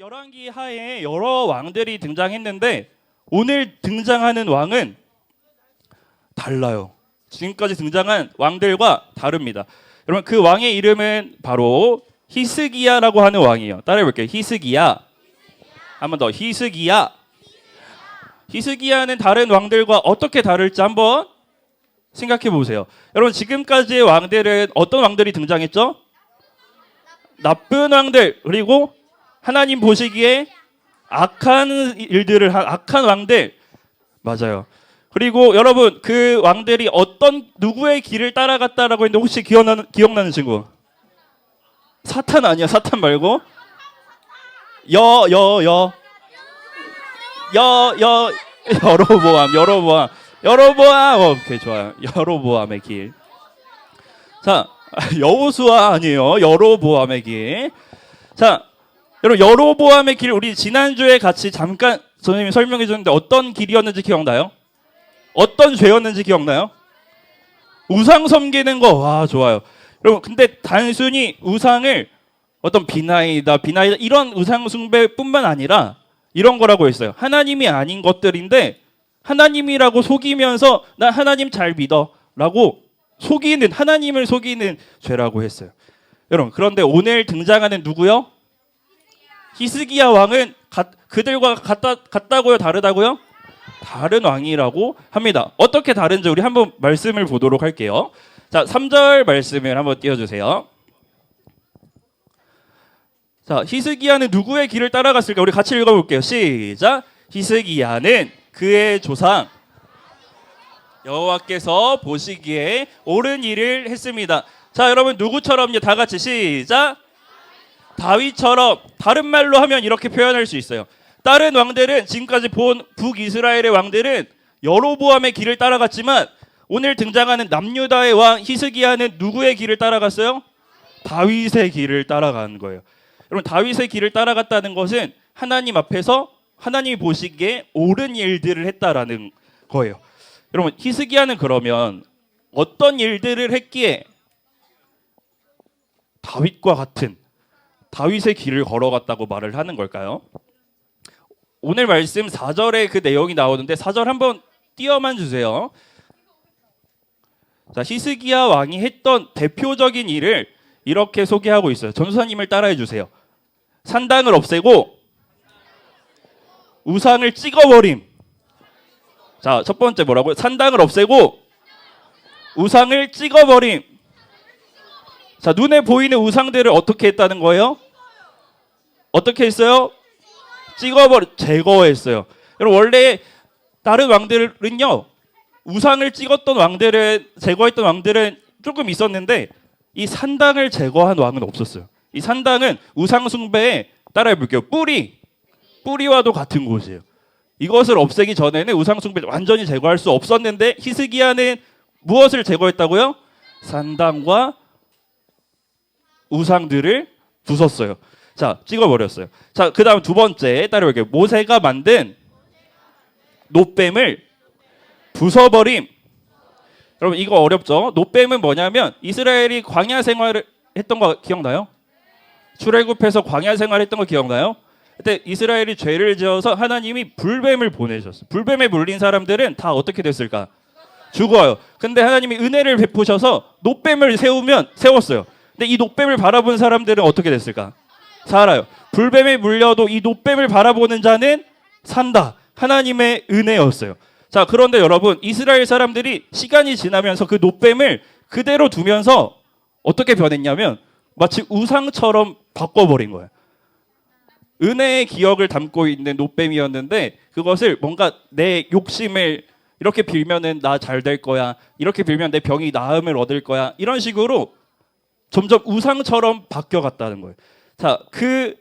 열왕기 하에 여러 왕들이 등장했는데 오늘 등장하는 왕은 달라요. 지금까지 등장한 왕들과 다릅니다. 여러분 그 왕의 이름은 바로 히스기야라고 하는 왕이에요. 따라해 볼게요. 히스기야. 한번 더. 히스기야. 히스기야는 다른 왕들과 어떻게 다를지 한번 생각해 보세요. 여러분 지금까지의 왕들은 어떤 왕들이 등장했죠? 나쁜 왕들 그리고 하나님 보시기에 악한 일들을 한 악한 왕들 맞아요. 그리고 여러분 그 왕들이 어떤 누구의 길을 따라갔다라고 했는데 혹시 기억나는 기억나는 친구? 사탄 아니야 사탄 말고 여 여 여 여 여 여로보암 여로보암 여로보암 어, 오케이 좋아요 여로보암의 길. 자 여호수아 아니에요 여로보암의 길. 자 여러분 여로보암의 길 우리 지난주에 같이 잠깐 선생님이 설명해 줬는데 어떤 길이었는지 기억나요? 어떤 죄였는지 기억나요? 우상 섬기는 거. 와, 좋아요. 여러분, 근데 단순히 우상을 어떤 비나이다, 비나이다 이런 우상 숭배뿐만 아니라 이런 거라고 했어요. 하나님이 아닌 것들인데 하나님이라고 속이면서 나 하나님 잘 믿어라고 속이는 하나님을 속이는 죄라고 했어요. 여러분, 그런데 오늘 등장하는 누구요? 히스기야 왕은 가- 그들과 같다, 같다고요, 다르다고요? 다른 왕이라고 합니다. 어떻게 다른지 우리 한번 말씀을 보도록 할게요. 자, 3절 말씀을 한번 띄워 주세요. 자, 히스기야는 누구의 길을 따라갔을까? 우리 같이 읽어 볼게요. 시작. 히스기야는 그의 조상 여호와께서 보시기에 옳은 일을 했습니다. 자, 여러분 누구처럼요? 다 같이 시작. 다윗처럼 다른 말로 하면 이렇게 표현할 수 있어요. 다른 왕들은 지금까지 본 북이스라엘의 왕들은 여로보암의 길을 따라갔지만 오늘 등장하는 남유다의 왕 히스기야는 누구의 길을 따라갔어요? 다윗의 길을 따라간 거예요. 여러분 다윗의 길을 따라갔다는 것은 하나님 앞에서 하나님이 보시기에 옳은 일들을 했다라는 거예요. 여러분 히스기야는 그러면 어떤 일들을 했기에 다윗과 같은 다윗의 길을 걸어갔다고 말을 하는 걸까요? 오늘 말씀 4절에 그 내용이 나오는데 4절 한번 띄어만 주세요. 자, 히스기야 왕이 했던 대표적인 일을 이렇게 소개하고 있어요. 전수사님을 따라해 주세요. 산당을 없애고 우상을 찍어버림. 자, 첫 번째 뭐라고요? 산당을 없애고 우상을 찍어버림. 자, 눈에 보이는 우상들을 어떻게 했다는 거예요? 어떻게 했어요? 찍어버려 제거했어요. 여러분 원래 다른 왕들은요 우상을 찍었던 왕들은 제거했던 왕들은 조금 있었는데 이 산당을 제거한 왕은 없었어요. 이 산당은 우상 숭배에 따라해 볼게요. 뿌리 뿌리와도 같은 곳이에요. 이것을 없애기 전에는 우상 숭배를 완전히 제거할 수 없었는데 히스기야는 무엇을 제거했다고요? 산당과 우상들을 부쉈어요. 자, 찍어버렸어요. 자, 그 다음 두 번째, 따라볼게요. 모세가 만든 노뱀을 부숴버림. 여러분, 이거 어렵죠? 노뱀은 뭐냐면, 이스라엘이 광야 생활을 했던 거 기억나요? 출애굽해서 광야 생활했던 거 기억나요? 그때 이스라엘이 죄를 지어서 하나님이 불뱀을 보내셨어요. 불뱀에 물린 사람들은 다 어떻게 됐을까? 죽어요. 근데 하나님이 은혜를 베푸셔서 노뱀을 세우면 세웠어요. 근데 이 노뱀을 바라본 사람들은 어떻게 됐을까? 살아요. 불뱀에 물려도 이 노뱀을 바라보는 자는 산다. 하나님의 은혜였어요. 자, 그런데 여러분, 이스라엘 사람들이 시간이 지나면서 그 노뱀을 그대로 두면서 어떻게 변했냐면 마치 우상처럼 바꿔버린 거예요. 은혜의 기억을 담고 있는 노뱀이었는데 그것을 뭔가 내 욕심을 이렇게 빌면은 나 잘 될 거야. 이렇게 빌면 내 병이 나음을 얻을 거야. 이런 식으로 점점 우상처럼 바뀌어갔다는 거예요. 자, 그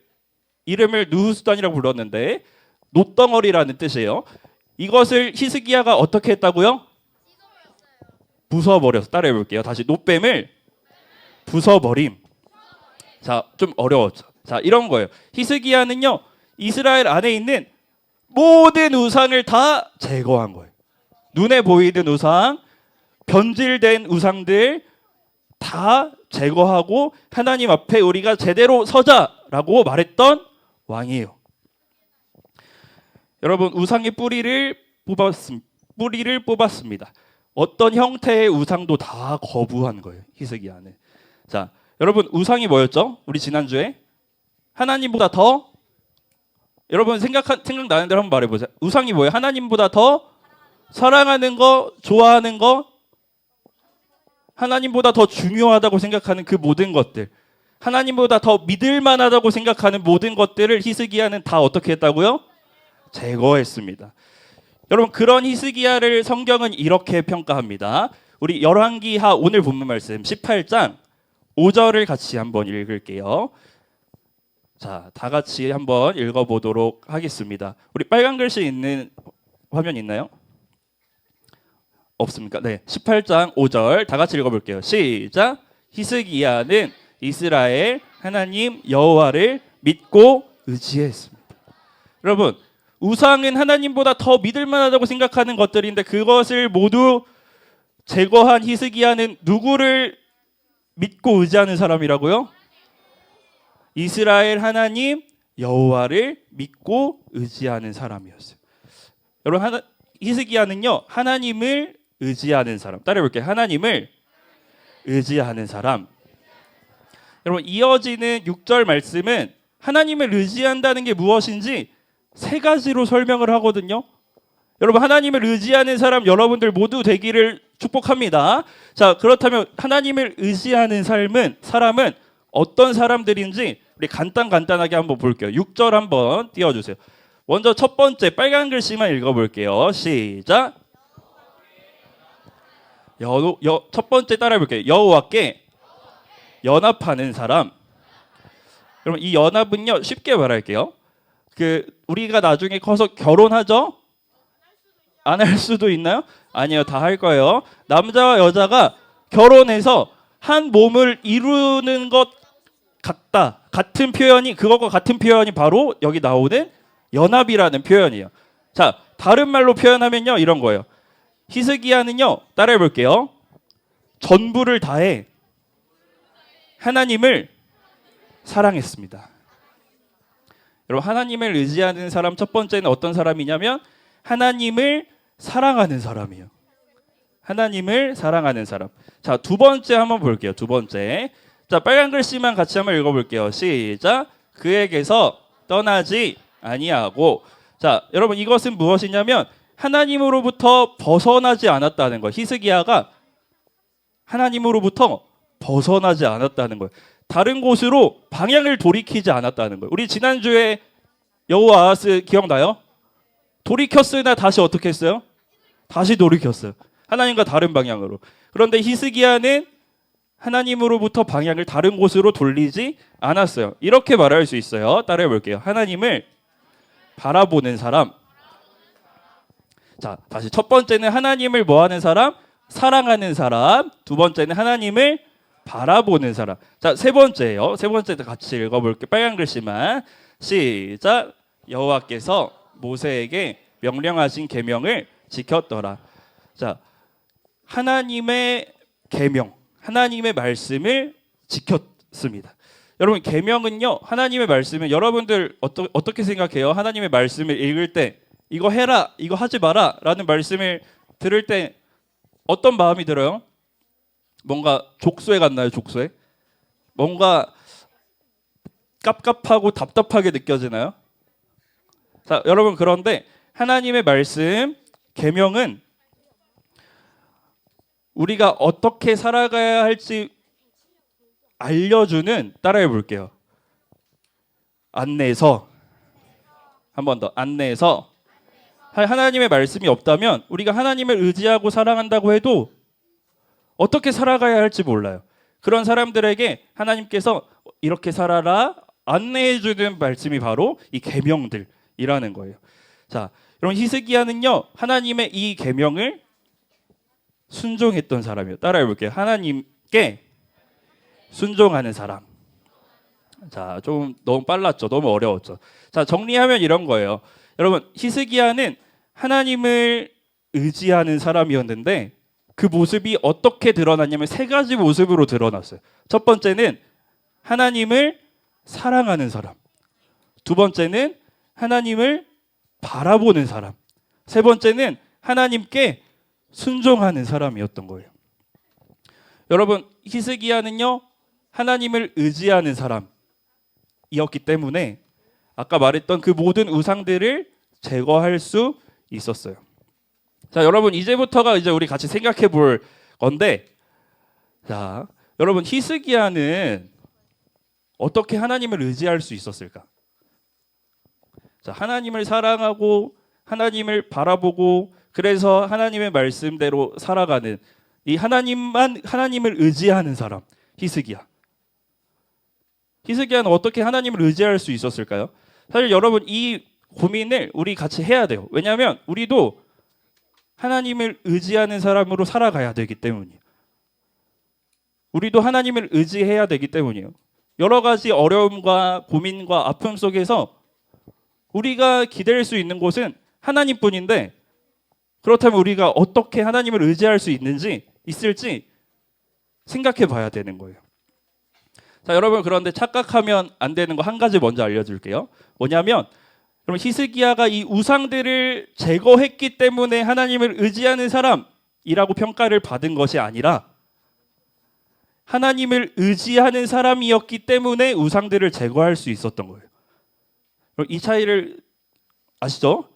이름을 누후수단이라고 불렀는데 노덩어리라는 뜻이에요. 이것을 히스기야가 어떻게 했다고요? 부숴버려서 따라해 볼게요. 다시 노뱀을 부숴버림. 자, 좀 어려웠죠. 자, 이런 거예요. 히스기야는요, 이스라엘 안에 있는 모든 우상을 다 제거한 거예요. 눈에 보이는 우상, 변질된 우상들 다 제거하고 하나님 앞에 우리가 제대로 서자라고 말했던 왕이에요. 여러분 우상의 뿌리를 뽑았습 뿌리를 뽑았습니다. 어떤 형태의 우상도 다 거부한 거예요. 히스기야는. 자, 여러분 우상이 뭐였죠? 우리 지난주에 하나님보다 더 여러분 생각한 생각나는 대로 한번 말해보세요. 우상이 뭐예요? 하나님보다 더 사랑하는 거, 좋아하는 거, 하나님보다 더 중요하다고 생각하는 그 모든 것들, 하나님보다 더 믿을 만하다고 생각하는 모든 것들을 히스기야는 다 어떻게 했다고요? 제거했습니다. 여러분 그런 히스기야를 성경은 이렇게 평가합니다. 우리 열왕기하 오늘 본문 말씀 18장 5절을 같이 한번 읽을게요. 자, 다 같이 한번 읽어 보도록 하겠습니다. 우리 빨간 글씨 있는 화면 있나요? 없습니까? 네, 18장 5절 다 같이 읽어 볼게요. 시작. 히스기야는 이스라엘 하나님 여호와를 믿고 의지했습니다. 여러분, 우상은 하나님보다 더 믿을 만하다고 생각하는 것들인데 그것을 모두 제거한 히스기야는 누구를 믿고 의지하는 사람이라고요? 이스라엘 하나님 여호와를 믿고 의지하는 사람이었어요. 여러분 하나, 히스기야는요 하나님을 의지하는 사람. 따라해 볼게요. 하나님을 의지하는 사람. 여러분 이어지는 6절 말씀은 하나님을 의지한다는 게 무엇인지 세 가지로 설명을 하거든요. 여러분 하나님을 의지하는 사람 여러분들 모두 되기를 축복합니다. 자 그렇다면 하나님을 의지하는 삶은 사람은 어떤 사람들인지 우리 간단 간단하게 한번 볼게요. 6절 한번 띄워 주세요. 먼저 첫 번째 빨간 글씨만 읽어 볼게요. 시작. 여, 여, 첫 번째 따라해볼게요. 여호와께 연합하는 사람. 여러분 이 연합은요 쉽게 말할게요. 그 우리가 나중에 커서 결혼하죠? 안 할 수도 있나요? 아니요, 다 할 거예요. 남자와 여자가 결혼해서 한 몸을 이루는 것 같다. 같은 표현이 그것과 같은 표현이 바로 여기 나오는 연합이라는 표현이에요. 자, 다른 말로 표현하면요 이런 거예요. 히스기야는요 따라해 볼게요. 전부를 다해 하나님을 사랑했습니다. 여러분 하나님을 의지하는 사람 첫 번째는 어떤 사람이냐면 하나님을 사랑하는 사람이에요. 하나님을 사랑하는 사람. 자, 두 번째 한번 볼게요. 두 번째. 자, 빨간 글씨만 같이 한번 읽어 볼게요. 시작. 그에게서 떠나지 아니하고 자, 여러분 이것은 무엇이냐면 하나님으로부터 벗어나지 않았다는 거. 히스기야가 하나님으로부터 벗어나지 않았다는 거예요. 다른 곳으로 방향을 돌이키지 않았다는 거예요. 우리 지난주에 여호와 아하스 기억나요? 돌이켰으나 다시 어떻게 했어요? 다시 돌이켰어요. 하나님과 다른 방향으로. 그런데 히스기야는 하나님으로부터 방향을 다른 곳으로 돌리지 않았어요. 이렇게 말할 수 있어요. 따라해 볼게요. 하나님을 바라보는 사람. 자, 다시 첫 번째는 하나님을 뭐 하는 사람? 사랑하는 사람. 두 번째는 하나님을 바라보는 사람. 자, 세 번째예요. 세 번째도 같이 읽어 볼게요. 빨간 글씨만. 시작. 여호와께서 모세에게 명령하신 계명을 지켰더라. 자, 하나님의 계명, 하나님의 말씀을 지켰습니다. 여러분 계명은요 하나님의 말씀은 여러분들 어떠, 어떻게 생각해요? 하나님의 말씀을 읽을 때 이거 해라, 이거 하지 마라 라는 말씀을 들을 때 어떤 마음이 들어요? 뭔가 족쇄 같나요? 족쇄? 뭔가 깝깝하고 답답하게 느껴지나요? 자, 여러분 그런데 하나님의 말씀 계명은 우리가 어떻게 살아가야 할지 알려주는 따라해 볼게요. 안내서 한 번 더 안내서 하나님의 말씀이 없다면 우리가 하나님을 의지하고 사랑한다고 해도 어떻게 살아가야 할지 몰라요. 그런 사람들에게 하나님께서 이렇게 살아라 안내해 주는 말씀이 바로 이 계명들이라는 거예요. 자, 여러분 히스기야는요. 하나님의 이 계명을 순종했던 사람이에요. 따라해 볼게요. 하나님께 순종하는 사람. 자, 좀 너무 빨랐죠. 너무 어려웠죠. 자, 정리하면 이런 거예요. 여러분, 히스기야는 하나님을 의지하는 사람이었는데 그 모습이 어떻게 드러났냐면 세 가지 모습으로 드러났어요. 첫 번째는 하나님을 사랑하는 사람. 두 번째는 하나님을 바라보는 사람. 세 번째는 하나님께 순종하는 사람이었던 거예요. 여러분, 히스기야는요, 하나님을 의지하는 사람이었기 때문에 아까 말했던 그 모든 우상들을 제거할 수 있었어요. 자, 여러분, 이제부터가 이제 우리 같이 생각해 볼 건데, 자, 여러분, 히스기야는 어떻게 하나님을 의지할 수 있었을까? 자, 하나님을 사랑하고 하나님을 바라보고 그래서 하나님의 말씀대로 살아가는 이 하나님만 하나님을 의지하는 사람 히스기야. 히스기야는 어떻게 하나님을 의지할 수 있었을까요? 사실 여러분 이 고민을 우리 같이 해야 돼요. 왜냐하면 우리도 하나님을 의지하는 사람으로 살아가야 되기 때문이에요. 우리도 하나님을 의지해야 되기 때문이에요. 여러 가지 어려움과 고민과 아픔 속에서 우리가 기댈 수 있는 곳은 하나님뿐인데 그렇다면 우리가 어떻게 하나님을 의지할 수 있는지 있을지 생각해 봐야 되는 거예요. 자, 여러분 그런데 착각하면 안 되는 거 한 가지 먼저 알려 줄게요. 뭐냐면 여러분 히스기야가 이 우상들을 제거했기 때문에 하나님을 의지하는 사람이라고 평가를 받은 것이 아니라 하나님을 의지하는 사람이었기 때문에 우상들을 제거할 수 있었던 거예요. 그럼 이 차이를 아시죠?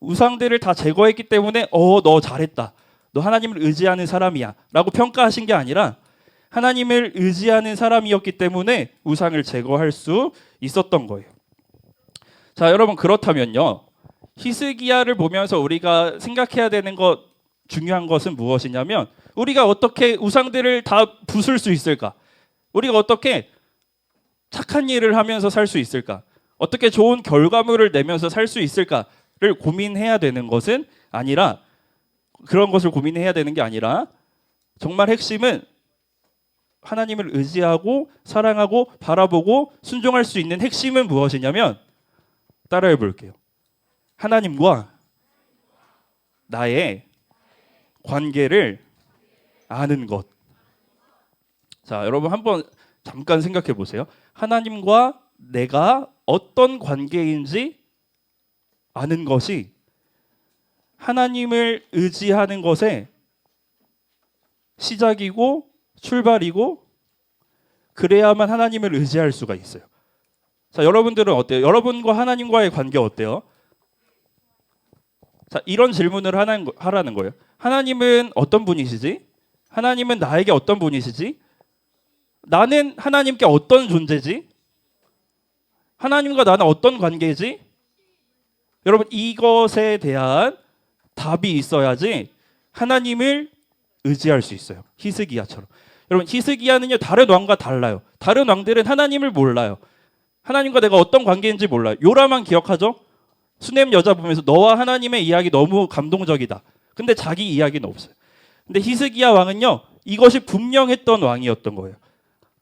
우상들을 다 제거했기 때문에 어 너 잘했다. 너 하나님을 의지하는 사람이야라고 평가하신 게 아니라 하나님을 의지하는 사람이었기 때문에 우상을 제거할 수 있었던 거예요. 자, 여러분 그렇다면요. 히스기야를 보면서 우리가 생각해야 되는 것 중요한 것은 무엇이냐면 우리가 어떻게 우상들을 다 부술 수 있을까? 우리가 어떻게 착한 일을 하면서 살 수 있을까? 어떻게 좋은 결과물을 내면서 살 수 있을까를 고민해야 되는 것은 아니라 그런 것을 고민해야 되는 게 아니라 정말 핵심은 하나님을 의지하고 사랑하고 바라보고 순종할 수 있는 핵심은 무엇이냐면 따라해 볼게요. 하나님과 나의 관계를 아는 것. 자, 여러분 한번 잠깐 생각해 보세요. 하나님과 내가 어떤 관계인지 아는 것이 하나님을 의지하는 것의 시작이고 출발이고 그래야만 하나님을 의지할 수가 있어요. 자, 여러분들은 어때요? 여러분과 하나님과의 관계 어때요? 자, 이런 질문을 하라는 거예요. 하나님은 어떤 분이시지? 하나님은 나에게 어떤 분이시지? 나는 하나님께 어떤 존재지? 하나님과 나는 어떤 관계지? 여러분 이것에 대한 답이 있어야지 하나님을 의지할 수 있어요. 히스기야처럼. 여러분 히스기야는요 다른 왕과 달라요. 다른 왕들은 하나님을 몰라요. 하나님과 내가 어떤 관계인지 몰라요. 요라만 기억하죠? 수냄 여자 보면서 너와 하나님의 이야기 너무 감동적이다. 근데 자기 이야기는 없어요. 근데 히스기야 왕은요 이것이 분명했던 왕이었던 거예요.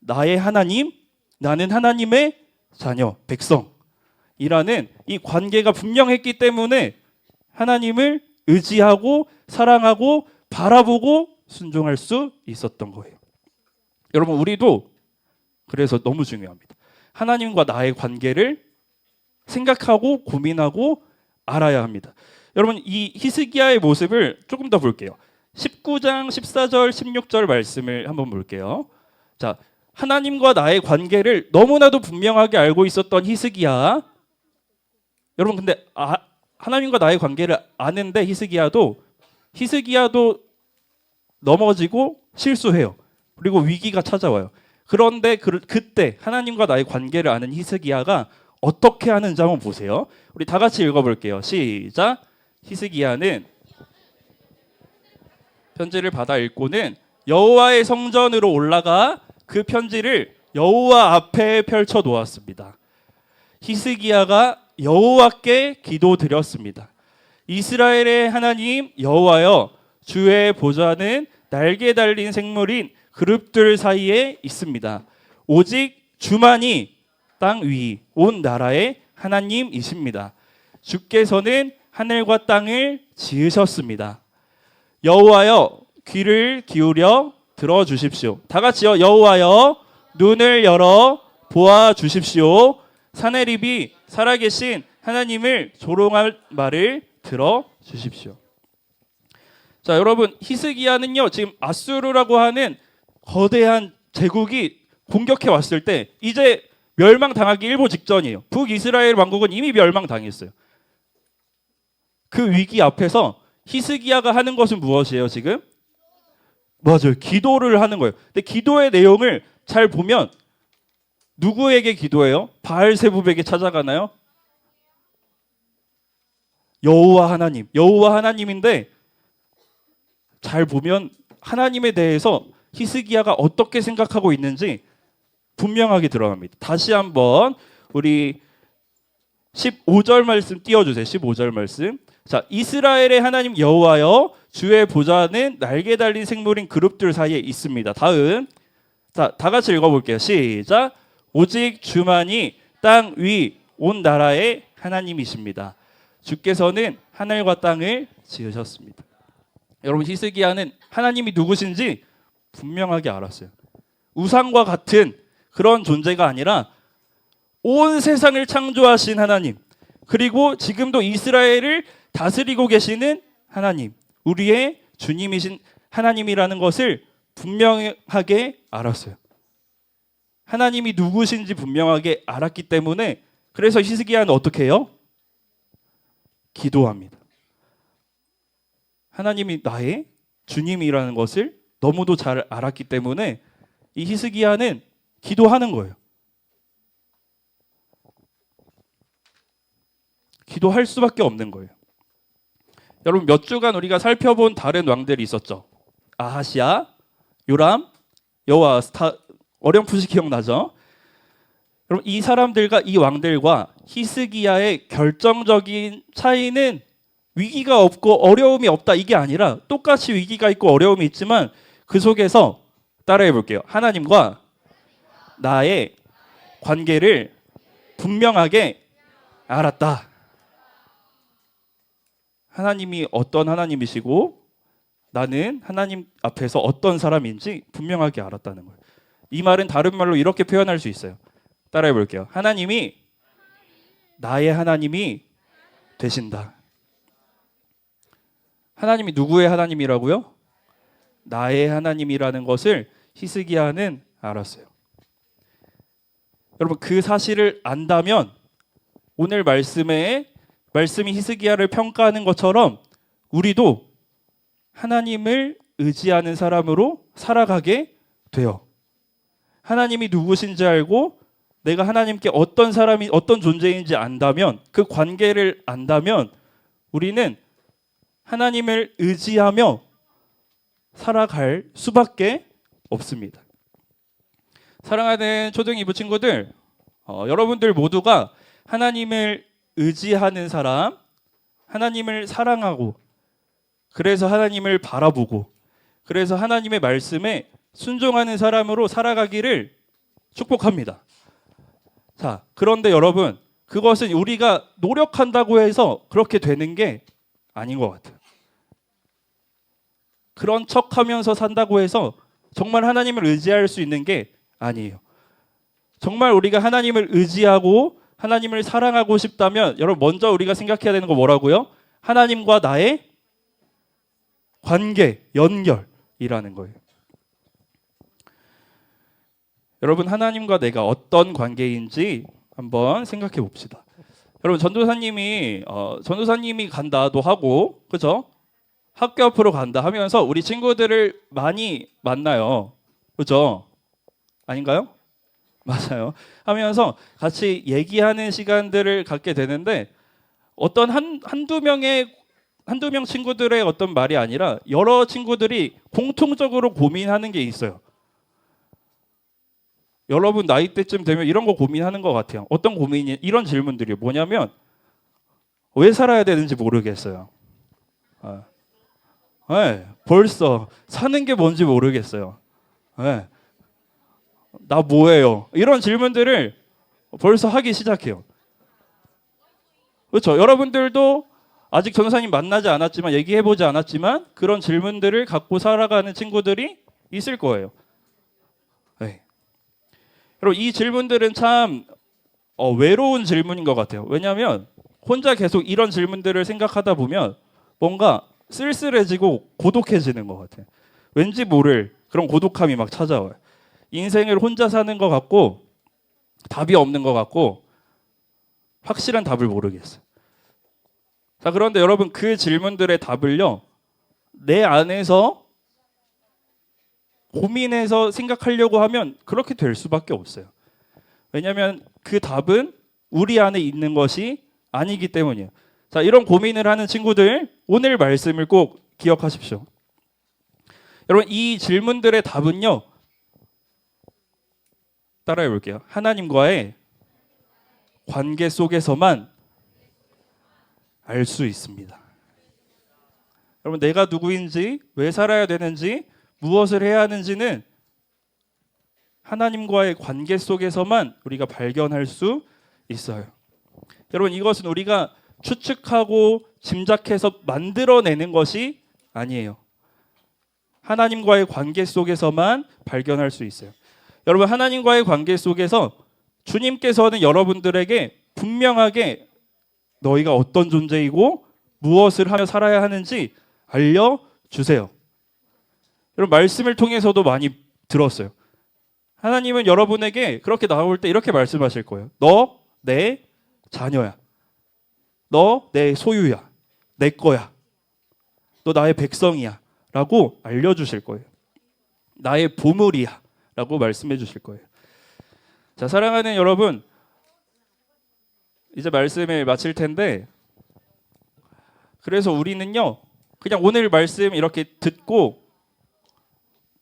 나의 하나님, 나는 하나님의 자녀, 백성이라는 이 관계가 분명했기 때문에 하나님을 의지하고 사랑하고 바라보고 순종할 수 있었던 거예요. 여러분 우리도 그래서 너무 중요합니다. 하나님과 나의 관계를 생각하고 고민하고 알아야 합니다. 여러분 이 히스기야의 모습을 조금 더 볼게요. 19장 14절 16절 말씀을 한번 볼게요. 자, 하나님과 나의 관계를 너무나도 분명하게 알고 있었던 히스기야. 여러분 근데 아, 하나님과 나의 관계를 아는데 히스기야도 히스기야도 넘어지고 실수해요. 그리고 위기가 찾아와요. 그런데 그, 그때 하나님과 나의 관계를 아는 히스기야가 어떻게 하는지 한번 보세요. 우리 다 같이 읽어볼게요. 시작. 히스기야는 편지를 받아 읽고는 여호와의 성전으로 올라가 그 편지를 여호와 앞에 펼쳐 놓았습니다. 히스기야가 여호와께 기도드렸습니다. 이스라엘의 하나님 여호와여 주의 보좌는 날개 달린 생물인 그룹들 사이에 있습니다. 오직 주만이 땅 위 온 나라의 하나님이십니다. 주께서는 하늘과 땅을 지으셨습니다. 여호와여 귀를 기울여 들어 주십시오. 다 같이요. 여호와여 눈을 열어 보아 주십시오. 사내립이 살아계신 하나님을 조롱할 말을 들어 주십시오. 자, 여러분 히스기야는요 지금 아수르라고 하는 거대한 제국이 공격해 왔을 때 이제 멸망당하기 일보 직전이에요. 북이스라엘 왕국은 이미 멸망당했어요. 그 위기 앞에서 히스기야가 하는 것은 무엇이에요, 지금? 맞아요. 기도를 하는 거예요. 근데 기도의 내용을 잘 보면 누구에게 기도해요? 바알세부백에 찾아가나요? 여호와 하나님. 여호와 하나님인데 잘 보면 하나님에 대해서 히스기야가 어떻게 생각하고 있는지 분명하게 드러납니다. 다시 한번 우리 15절 말씀 띄워 주세요. 15절 말씀. 자, 이스라엘의 하나님 여호와여 주의 보좌는 날개 달린 생물인 그룹들 사이에 있습니다. 다음. 자, 다 같이 읽어 볼게요. 시작. 오직 주만이 땅 위 온 나라의 하나님이십니다. 주께서는 하늘과 땅을 지으셨습니다. 여러분 히스기야는 하나님이 누구신지 분명하게 알았어요. 우상과 같은 그런 존재가 아니라 온 세상을 창조하신 하나님, 그리고 지금도 이스라엘을 다스리고 계시는 하나님, 우리의 주님이신 하나님이라는 것을 분명하게 알았어요. 하나님이 누구신지 분명하게 알았기 때문에 그래서 히스기야는 어떻게 해요? 기도합니다. 하나님이 나의 주님이라는 것을 너무도 잘 알았기 때문에 이 히스기야는 기도하는 거예요. 기도할 수밖에 없는 거예요. 여러분 몇 주간 우리가 살펴본 다른 왕들이 있었죠. 아하시아, 요람, 여호와스타 어렴풋이 기억나죠? 여러분 이 사람들과 이 왕들과 히스기야의 결정적인 차이는 위기가 없고 어려움이 없다 이게 아니라 똑같이 위기가 있고 어려움이 있지만 그 속에서 따라해 볼게요. 하나님과 나의 관계를 분명하게 알았다. 하나님이 어떤 하나님이시고 나는 하나님 앞에서 어떤 사람인지 분명하게 알았다는 거예요. 이 말은 다른 말로 이렇게 표현할 수 있어요. 따라해 볼게요. 하나님이 나의 하나님이 되신다. 하나님이 누구의 하나님이라고요? 나의 하나님이라는 것을 히스기야는 알았어요. 여러분 그 사실을 안다면 오늘 말씀에 말씀이 히스기야를 평가하는 것처럼 우리도 하나님을 의지하는 사람으로 살아가게 돼요. 하나님이 누구신지 알고 내가 하나님께 어떤 사람이 어떤 존재인지 안다면 그 관계를 안다면 우리는 하나님을 의지하며 살아갈 수밖에 없습니다. 사랑하는 초등 2부 친구들, 어, 여러분들 모두가 하나님을 의지하는 사람, 하나님을 사랑하고, 그래서 하나님을 바라보고, 그래서 하나님의 말씀에 순종하는 사람으로 살아가기를 축복합니다. 자, 그런데 여러분, 그것은 우리가 노력한다고 해서 그렇게 되는 게 아닌 것 같아요. 그런 척 하면서 산다고 해서 정말 하나님을 의지할 수 있는 게 아니에요. 정말 우리가 하나님을 의지하고 하나님을 사랑하고 싶다면 여러분 먼저 우리가 생각해야 되는 거 뭐라고요? 하나님과 나의 관계, 연결이라는 거예요. 여러분 하나님과 내가 어떤 관계인지 한번 생각해 봅시다. 여러분 전도사님이 어, 전도사님이 간다도 하고 그죠? 학교 앞으로 간다 하면서 우리 친구들을 많이 만나요. 그죠? 아닌가요? 맞아요. 하면서 같이 얘기하는 시간들을 갖게 되는데 어떤 한 한두 명의 한두 명 친구들의 어떤 말이 아니라 여러 친구들이 공통적으로 고민하는 게 있어요. 여러분 나이 때쯤 되면 이런 거 고민하는 것 같아요. 어떤 고민이 이런 질문들이 뭐냐면 왜 살아야 되는지 모르겠어요. 아. 네, 벌써 사는 게 뭔지 모르겠어요. 네. 나 뭐예요? 이런 질문들을 벌써 하기 시작해요. 그렇죠? 여러분들도 아직 전사님 만나지 않았지만 얘기해 보지 않았지만 그런 질문들을 갖고 살아가는 친구들이 있을 거예요. 네. 여러분 이 질문들은 참 어, 외로운 질문인 것 같아요. 왜냐하면 혼자 계속 이런 질문들을 생각하다 보면 뭔가 쓸쓸해지고 고독해지는 것 같아요. 왠지 모를 그런 고독함이 막 찾아와요. 인생을 혼자 사는 것 같고 답이 없는 것 같고 확실한 답을 모르겠어요. 자 그런데 여러분 그 질문들의 답을요 내 안에서 고민해서 생각하려고 하면 그렇게 될 수밖에 없어요. 왜냐하면 그 답은 우리 안에 있는 것이 아니기 때문이에요. 자, 이런 고민을 하는 친구들 오늘 말씀을 꼭 기억하십시오. 여러분 이 질문들의 답은요. 따라해 볼게요. 하나님과의 관계 속에서만 알 수 있습니다. 여러분 내가 누구인지 왜 살아야 되는지 무엇을 해야 하는지는 하나님과의 관계 속에서만 우리가 발견할 수 있어요. 여러분 이것은 우리가 추측하고 짐작해서 만들어내는 것이 아니에요. 하나님과의 관계 속에서만 발견할 수 있어요. 여러분 하나님과의 관계 속에서 주님께서는 여러분들에게 분명하게 너희가 어떤 존재이고 무엇을 하며 살아야 하는지 알려 주세요. 여러분 말씀을 통해서도 많이 들었어요. 하나님은 여러분에게 그렇게 나올 때 이렇게 말씀하실 거예요. 너 내 자녀야. 너 내 소유야. 내 거야. 너 나의 백성이야. 라고 알려주실 거예요. 나의 보물이야. 라고 말씀해 주실 거예요. 자, 사랑하는 여러분. 이제 말씀을 마칠 텐데, 그래서 우리는요, 그냥 오늘 말씀 이렇게 듣고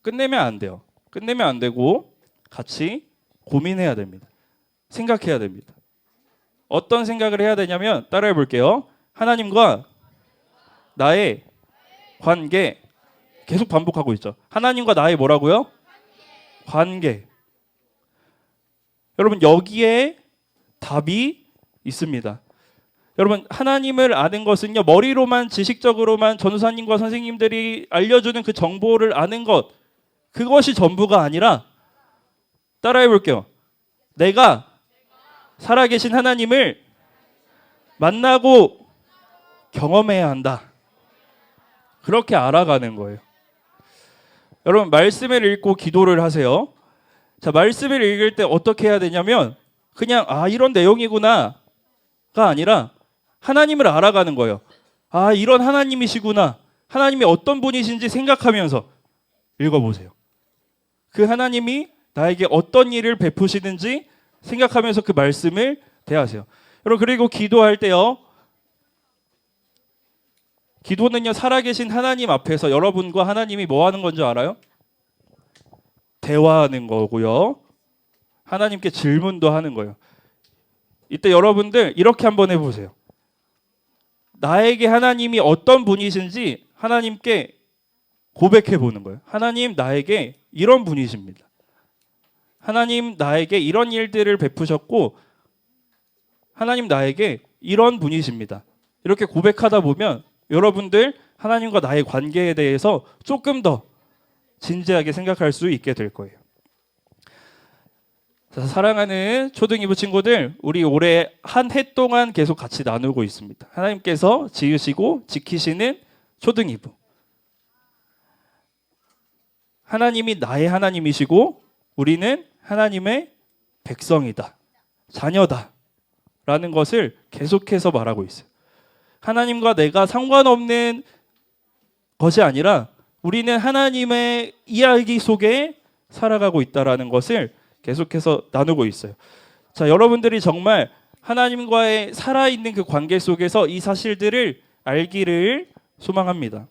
끝내면 안 돼요. 끝내면 안 되고 같이 고민해야 됩니다. 생각해야 됩니다. 어떤 생각을 해야 되냐면 따라해 볼게요. 하나님과 나의 관계 계속 반복하고 있죠. 하나님과 나의 뭐라고요? 관계. 여러분 여기에 답이 있습니다. 여러분 하나님을 아는 것은요 머리로만 지식적으로만 전도사님과 선생님들이 알려주는 그 정보를 아는 것 그것이 전부가 아니라 따라해 볼게요. 내가 살아계신 하나님을 만나고 경험해야 한다. 그렇게 알아가는 거예요. 여러분 말씀을 읽고 기도를 하세요. 자 말씀을 읽을 때 어떻게 해야 되냐면 그냥 아 이런 내용이구나 가 아니라 하나님을 알아가는 거예요. 아 이런 하나님이시구나. 하나님이 어떤 분이신지 생각하면서 읽어보세요. 그 하나님이 나에게 어떤 일을 베푸시는지 생각하면서 그 말씀을 대하세요. 여러분 그리고 기도할 때요. 기도는요 살아계신 하나님 앞에서 여러분과 하나님이 뭐 하는 건지 알아요? 대화하는 거고요. 하나님께 질문도 하는 거예요. 이때 여러분들 이렇게 한번 해보세요. 나에게 하나님이 어떤 분이신지 하나님께 고백해 보는 거예요. 하나님 나에게 이런 분이십니다. 하나님 나에게 이런 일들을 베푸셨고 하나님 나에게 이런 분이십니다. 이렇게 고백하다 보면 여러분들 하나님과 나의 관계에 대해서 조금 더 진지하게 생각할 수 있게 될 거예요. 자, 사랑하는 초등 2부 친구들, 우리 올해 한 해 동안 계속 같이 나누고 있습니다. 하나님께서 지으시고 지키시는 초등 2부. 하나님이 나의 하나님이시고 우리는 하나님의 백성이다. 자녀다. 라는 것을 계속해서 말하고 있어요. 하나님과 내가 상관없는 것이 아니라 우리는 하나님의 이야기 속에 살아가고 있다라는 것을 계속해서 나누고 있어요. 자, 여러분들이 정말 하나님과의 살아있는 그 관계 속에서 이 사실들을 알기를 소망합니다.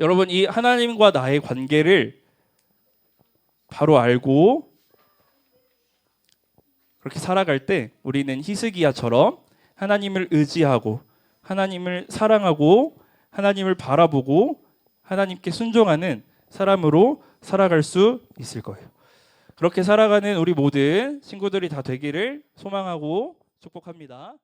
여러분, 이 하나님과 나의 관계를 바로 알고 그렇게 살아갈 때 우리는 히스기야처럼 하나님을 의지하고 하나님을 사랑하고 하나님을 바라보고 하나님께 순종하는 사람으로 살아갈 수 있을 거예요. 그렇게 살아가는 우리 모든 친구들이 다 되기를 소망하고 축복합니다.